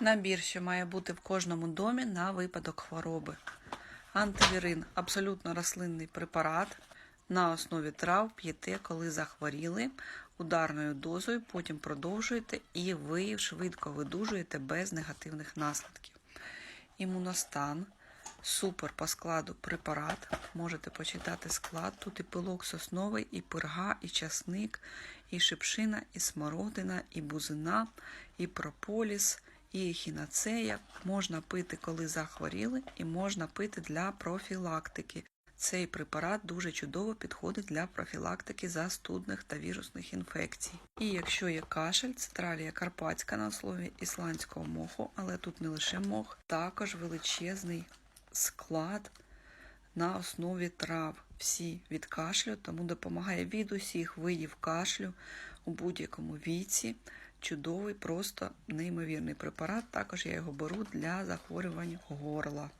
Набір, що має бути в кожному домі на випадок хвороби. Антивірин абсолютно рослинний препарат. На основі трав п'єте, коли захворіли ударною дозою, потім продовжуєте і ви швидко видужуєте без негативних наслідків. Імуностан, супер по складу препарат. Можете почитати склад. Тут і пилок сосновий, і пирга, і часник, і шипшина, і смородина, і бузина, і прополіс, і ехінацея. Можна пити, коли захворіли, і можна пити для профілактики. Цей препарат дуже чудово підходить для профілактики застудних та вірусних інфекцій. І якщо є кашель, цитралія карпатська на основі ісландського моху, але тут не лише мох, також величезний склад на основі трав. Всі від кашлю, тому допомагає від усіх видів кашлю у будь-якому віці. Чудовий, просто неймовірний препарат. Також я його беру для захворювань горла.